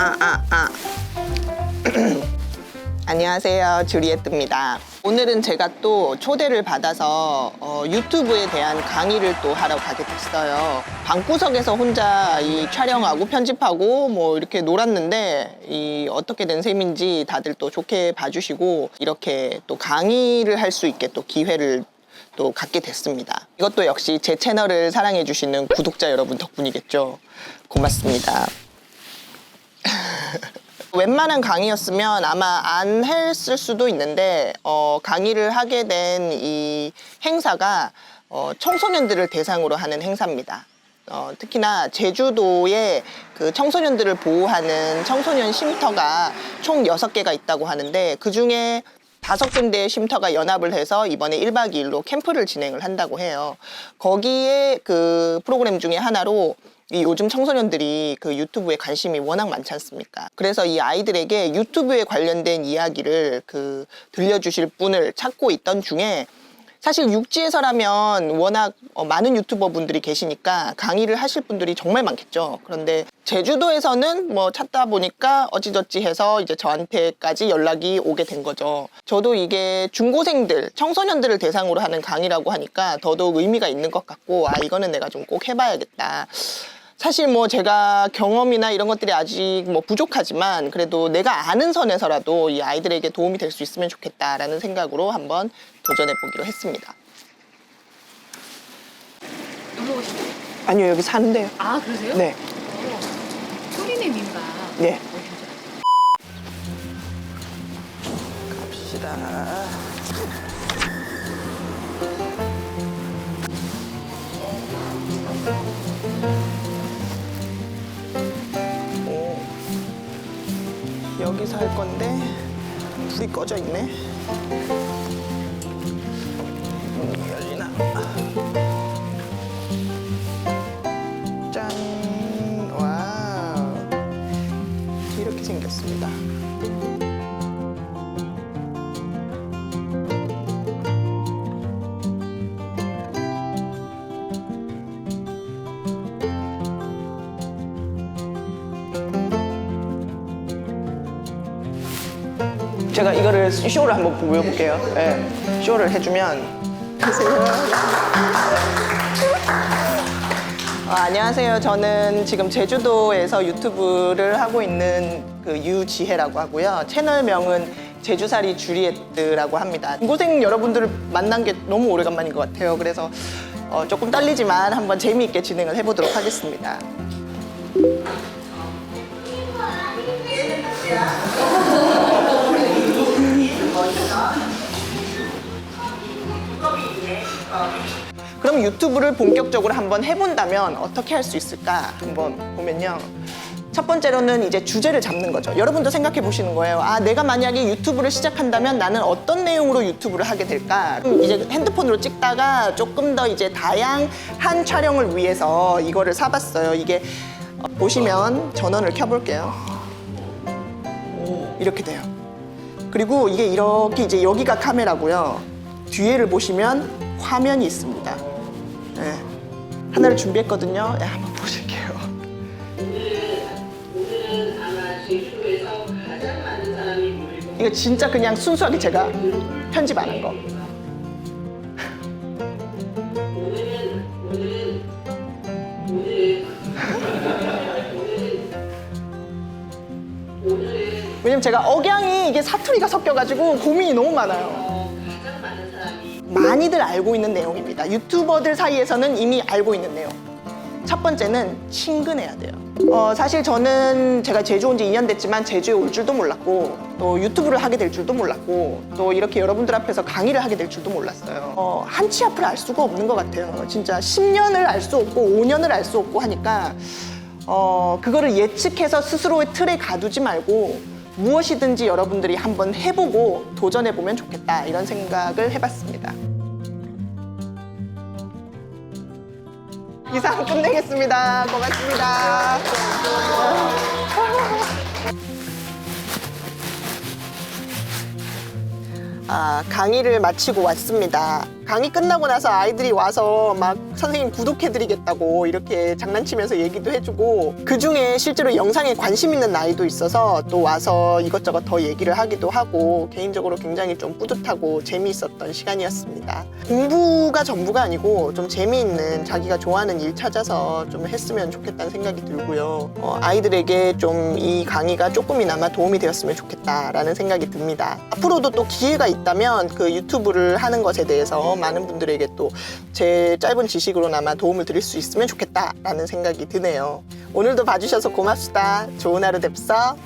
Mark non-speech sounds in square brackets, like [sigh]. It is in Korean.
아, 아, 아. [clears throat] 안녕하세요. 주리에트입니다. 오늘은 제가 또 초대를 받아서 어, 유튜브에 대한 강의를 또 하러 가게 됐어요. 방구석에서 혼자 이 촬영하고 편집하고 뭐 이렇게 놀았는데 이 어떻게 된 셈인지 다들 또 좋게 봐주시고 이렇게 또 강의를 할 수 있게 또 기회를 또 갖게 됐습니다. 이것도 역시 제 채널을 사랑해주시는 구독자 여러분 덕분이겠죠. 고맙습니다. 웬만한 강의였으면 아마 안 했을 수도 있는데 어, 강의를 하게 된 이 행사가 어, 청소년들을 대상으로 하는 행사입니다. 어, 특히나 제주도에 그 청소년들을 보호하는 청소년 쉼터가 총 여섯 개가 있다고 하는데 그 중에 다섯 군데의 쉼터가 연합을 해서 이번에 1박 2일로 캠프를 진행을 한다고 해요. 거기에 그 프로그램 중에 하나로 이 요즘 청소년들이 그 유튜브에 관심이 워낙 많지 않습니까? 그래서 이 아이들에게 유튜브에 관련된 이야기를 그 들려주실 분을 찾고 있던 중에 사실 육지에서라면 워낙 어, 많은 유튜버 분들이 계시니까 강의를 하실 분들이 정말 많겠죠. 그런데 제주도에서는 뭐 찾다 보니까 어찌저찌 해서 이제 저한테까지 연락이 오게 된 거죠. 저도 이게 중고생들, 청소년들을 대상으로 하는 강의라고 하니까 더더욱 의미가 있는 것 같고, 아, 이거는 내가 좀 꼭 해봐야겠다. 사실 뭐 제가 경험이나 이런 것들이 아직 뭐 부족하지만 그래도 내가 아는 선에서라도 이 아이들에게 도움이 될 수 있으면 좋겠다라는 생각으로 한번 도전해 보기로 했습니다. 놀러 오시나요? 아니요, 여기 사는데요. 아 그러세요? 네. 어, 소리네 민가. 네. 어, 괜찮아요. 갑시다. 여기서 할 건데 불이 꺼져 있네. 문이 열리나? 짠! 와우. 이렇게 생겼습니다. 제가 이거를 쇼를 한번 보여볼게요. 네, 쇼를 해주면. 어, 안녕하세요. 저는 지금 제주도에서 유튜브를 하고 있는 그 유지혜라고 하고요. 채널명은 제주살이 주리에트라고 합니다. 고생 여러분들을 만난 게 너무 오래간만인 것 같아요. 그래서 어, 조금 떨리지만 한번 재미있게 진행을 해보도록 하겠습니다. 유튜브를 본격적으로 한번 해본다면 어떻게 할 수 있을까 한번 보면요. 첫 번째로는 이제 주제를 잡는 거죠. 여러분도 생각해 보시는 거예요. 아, 내가 만약에 유튜브를 시작한다면 나는 어떤 내용으로 유튜브를 하게 될까? 이제 핸드폰으로 찍다가 조금 더 이제 다양한 촬영을 위해서 이거를 사봤어요. 이게 어, 보시면 전원을 켜볼게요. 이렇게 돼요. 그리고 이게 이렇게 이제 여기가 카메라고요. 뒤에를 보시면 화면이 있습니다. 네. 하나를 준비했거든요. 네, 한번 보실게요. 이거 진짜 그냥 순수하게 제가 편집 안 한 거. 왜냐면 제가 억양이 이게 사투리가 섞여가지고 고민이 너무 많아요. 많이들 알고 있는 내용입니다. 유튜버들 사이에서는 이미 알고 있는 내용. 첫 번째는 친근해야 돼요. 어, 사실 저는 제가 제주 온 지 2년 됐지만 제주에 올 줄도 몰랐고 또 유튜브를 하게 될 줄도 몰랐고 또 이렇게 여러분들 앞에서 강의를 하게 될 줄도 몰랐어요. 어, 한치 앞을 알 수가 없는 것 같아요. 진짜 10년을 알 수 없고 5년을 알 수 없고 하니까 어, 그거를 예측해서 스스로의 틀에 가두지 말고 무엇이든지 여러분들이 한번 해보고 도전해보면 좋겠다 이런 생각을 해봤습니다. 이상 끝내겠습니다. 고맙습니다. 아, 강의를 마치고 왔습니다. 강의 끝나고 나서 아이들이 와서 막 선생님 구독해드리겠다고 이렇게 장난치면서 얘기도 해주고 그 중에 실제로 영상에 관심 있는 아이도 있어서 또 와서 이것저것 더 얘기를 하기도 하고 개인적으로 굉장히 좀 뿌듯하고 재미있었던 시간이었습니다. 공부가 전부가 아니고 좀 재미있는 자기가 좋아하는 일 찾아서 좀 했으면 좋겠다는 생각이 들고요. 어, 아이들에게 좀 이 강의가 조금이나마 도움이 되었으면 좋겠다라는 생각이 듭니다. 앞으로도 또 기회가 있다면 그 유튜브를 하는 것에 대해서 많은 분들에게 또 제 짧은 지식으로나마 도움을 드릴 수 있으면 좋겠다라는 생각이 드네요. 오늘도 봐주셔서 고맙습니다. 좋은 하루 됩서.